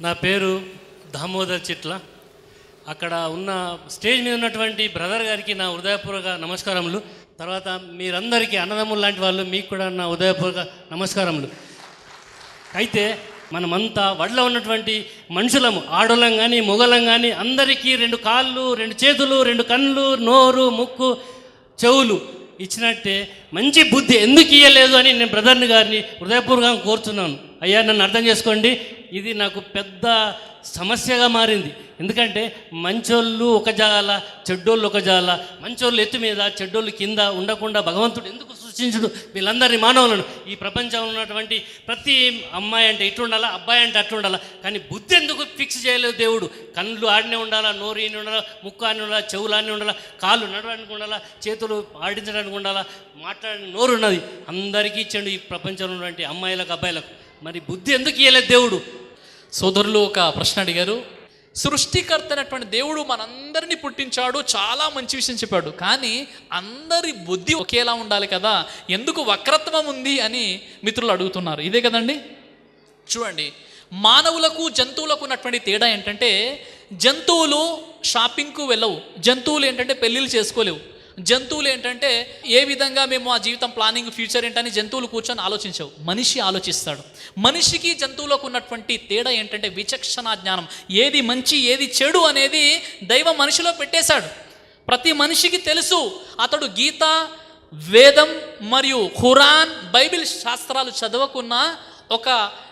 నా పేరు దామోదర్ చిట్ల. అక్కడ ఉన్న స్టేజ్ మీద ఉన్నటువంటి బ్రదర్ గారికి నా హృదయపూర్వక నమస్కారములు. తర్వాత మీరందరికీ అన్నదమ్ములు లాంటి వాళ్ళు మీకు కూడా నా హృదయపూర్వక నమస్కారములు. అయితే మనమంతా వడ్ల ఉన్నటువంటి మనుషులము ఆడోళ్ళం కానీ మొగలం కానీ అందరికీ రెండు కాళ్ళు రెండు చేతులు రెండు కళ్ళు నోరు ముక్కు చెవులు. ఇచ్చినట్టే మంచి బుద్ధి ఎందుకు ఇయ్యలేదు అని నేను బ్రదర్ని గారిని హృదయపూర్వకంగా కోరుతున్నాను. అయ్యా నన్ను అర్థం చేసుకోండి. ఇది నాకు పెద్ద సమస్యగా మారింది. ఎందుకంటే మంచోళ్ళు ఒక జాల చెడ్డోళ్ళు ఒక జాల మంచోళ్ళు ఎత్తు మీద చెడ్డోళ్ళు కింద ఉండకుండా భగవంతుడు ఎందుకు సృష్టించుడు వీళ్ళందరినీ మానవులను ఈ ప్రపంచంలో ఉన్నటువంటి ప్రతి అమ్మాయి అంటే ఇటు ఉండాలా అబ్బాయి అంటే అటు ఉండాలా కానీ బుద్ధి ఎందుకు ఫిక్స్ చేయలేదు దేవుడు? కళ్ళు ఆడనే ఉండాలా నోరు ఈని ఉండాలా ముక్కు ఆడిని ఉండాలా చెవులు ఆడిని ఉండాలా కాళ్ళు నడవడానికి ఉండాలా చేతులు ఆడించడానికి ఉండాలా మాట్లాడడానికి నోరు ఉన్నది. అందరికీ ఇచ్చాడు ఈ ప్రపంచంలో ఉన్నటువంటి అమ్మాయిలకు అబ్బాయిలకు. మరి బుద్ధి ఎందుకు ఇవ్వలేదు దేవుడు? సోదరులు ఒక ప్రశ్న అడిగారు. సృష్టికర్త అయినటువంటి దేవుడు మనందరినీ పుట్టించాడు చాలా మంచి విషయం చెప్పాడు. కానీ అందరి బుద్ధి ఒకేలా ఉండాలి కదా? ఎందుకు వక్రత్వం ఉంది అని మిత్రులు అడుగుతున్నారు. ఇదే కదండి? చూడండి మానవులకు జంతువులకు ఉన్నటువంటి తేడా ఏంటంటే జంతువులు షాపింగ్కు వెళ్ళవు. జంతువులు ఏంటంటే పెళ్ళిళ్ళు చేసుకోలేవు. జంతువులు ఏంటంటే ఏ విధంగా మేము ఆ జీవితం ప్లానింగ్ ఫ్యూచర్ ఏంటని జంతువులు కూర్చొని ఆలోచించవు. మనిషి ఆలోచిస్తాడు. మనిషికి జంతువులకు ఉన్నటువంటి తేడా ఏంటంటే విచక్షణ జ్ఞానం. ఏది మంచి ఏది చెడు అనేది దైవం మనిషిలో పెట్టేశాడు. ప్రతి మనిషికి తెలుసు. అతడు గీత వేదం మరియు ఖురాన్ బైబిల్ శాస్త్రాలు చదవకున్న ఒక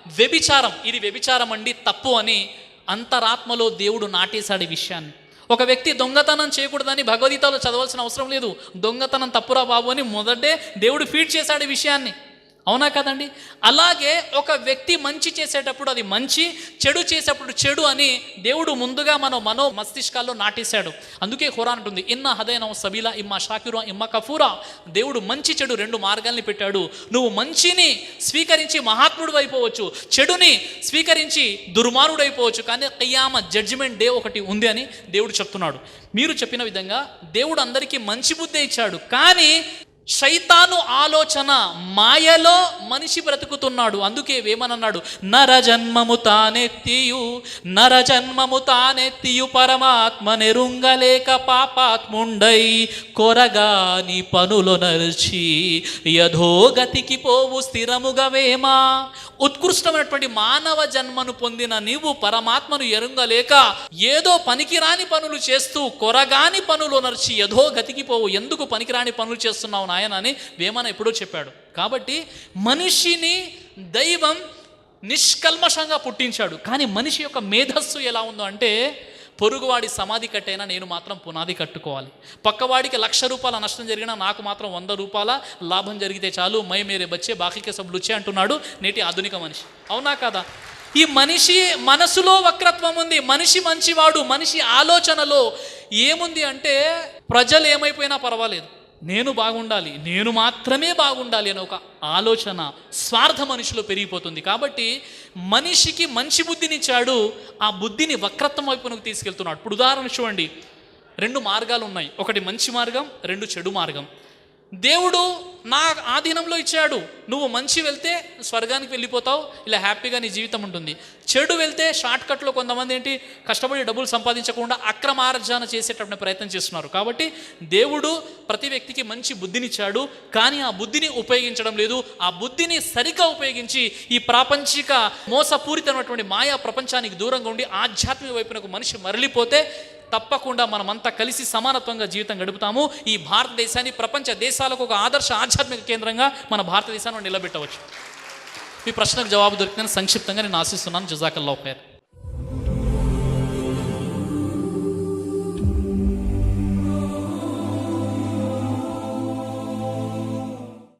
వ్యభిచారం. ఇది వ్యభిచారం అండి తప్పు అని అంతరాత్మలో దేవుడు నాటేశాడు ఈ విషయాన్ని. ఒక వ్యక్తి దొంగతనం చేయకూడదని భగవద్గీతలో చదవాల్సిన అవసరం లేదు. దొంగతనం తప్పురా బాబు అని మొదటే దేవుడు ఫీడ్ చేశాడు ఈ విషయాన్ని. అవునా కదండి? అలాగే ఒక వ్యక్తి మంచి చేసేటప్పుడు అది మంచి చెడు చేసేటప్పుడు చెడు అని దేవుడు ముందుగా మన మనో మస్తిష్కాల్లో నాటేశాడు. అందుకే ఖురాన్ ఉంటుంది ఇన్న హదైన సబీలా ఇమ్మ షాకిరా ఇమ్మ కఫూరా. దేవుడు మంచి చెడు రెండు మార్గాల్ని పెట్టాడు. నువ్వు మంచిని స్వీకరించి మహాత్ముడు అయిపోవచ్చు చెడుని స్వీకరించి దుర్మార్గుడు అయిపోవచ్చు కానీ కయ్యామ జడ్జిమెంట్ డే ఒకటి ఉంది అని దేవుడు చెప్తున్నాడు. మీరు చెప్పిన విధంగా దేవుడు అందరికీ మంచి బుద్ధి ఇచ్చాడు. కానీ శైతాను ఆలోచన మాయలో మనిషి బ్రతుకుతున్నాడు. అందుకే వేమనన్నాడు నర జన్మము తానెత్తియు నర జన్మము తానెత్తియు పరమాత్మ నెరుంగలేక పాపాత్ముండై కొరగాని పనులు నరిచి యధోగతికి పోవు స్థిరముగా వేమా? ఉత్కృష్టమైనటువంటి మానవ జన్మను పొందిన నీవు పరమాత్మను ఎరుంగలేక ఏదో పనికిరాని పనులు చేస్తూ కొరగాని పనులు నరిచి యధో గతికి పోవు. ఎందుకు పనికిరాని పనులు చేస్తున్నావు ఆయన అని వేమన ఎప్పుడో చెప్పాడు. కాబట్టి మనిషిని దైవం నిష్కల్మషంగా పుట్టించాడు. కానీ మనిషి యొక్క మేధస్సు ఎలా ఉందో అంటే పొరుగువాడి సమాధి కట్టైనా నేను మాత్రం పునాది కట్టుకోవాలి. పక్కవాడికి లక్ష రూపాయల నష్టం జరిగినా నాకు మాత్రం వంద రూపాయల లాభం జరిగితే చాలు మై మేరే బచ్చే బాకీకే సబ్ వచ్చే అంటున్నాడు నేటి ఆధునిక మనిషి. అవునా కదా? ఈ మనిషి మనసులో వక్రత్వం ఉంది మనిషి మంచివాడు మనిషి ఆలోచనలో ఏముంది అంటే ప్రజలు ఏమైపోయినా పర్వాలేదు. నేను బాగుండాలి నేను మాత్రమే బాగుండాలి అనే ఒక ఆలోచన స్వార్థ మనిషిలో పెరిగిపోతుంది. కాబట్టి మనిషికి మంచి బుద్ధినిచ్చాడు ఆ బుద్ధిని వక్రత్వం వైపునకు తీసుకెళ్తున్నాడు. ఇప్పుడు ఉదాహరణ చూడండి. రెండు మార్గాలు ఉన్నాయి. ఒకటి మంచి మార్గం రెండు చెడు మార్గం. దేవుడు నా ఆధీనంలో ఇచ్చాడు. నువ్వు మంచి వెళ్తే స్వర్గానికి వెళ్ళిపోతావు. ఇలా హ్యాపీగా నీ జీవితం ఉంటుంది. చెడు వెళ్తే షార్ట్ కట్లో కొంతమంది ఏంటి కష్టపడి డబ్బులు సంపాదించకుండా అక్రమార్జన చేసేటటువంటి ప్రయత్నం చేస్తున్నారు. కాబట్టి దేవుడు ప్రతి వ్యక్తికి మంచి బుద్ధినిచ్చాడు. కానీ ఆ బుద్ధిని ఉపయోగించడం లేదు. ఆ బుద్ధిని సరిగ్గా ఉపయోగించి ఈ ప్రాపంచిక మోసపూరితమైనటువంటి మాయా ప్రపంచానికి దూరంగా ఉండి ఆధ్యాత్మిక వైపునకు మనిషి మరలిపోతే తప్పకుండా మనమంతా కలిసి సమానత్వంగా జీవితం గడుపుతాము. ఈ భారతదేశాన్ని ప్రపంచ దేశాలకు ఒక ఆదర్శ ఆధ్యాత్మిక కేంద్రంగా మన భారతదేశాన్ని నిలబెట్టవచ్చు. మీ ప్రశ్నకు జవాబు దొరికిందని సంక్షిప్తంగా నేను ఆశిస్తున్నాను. జజాకల్లా ఖైర్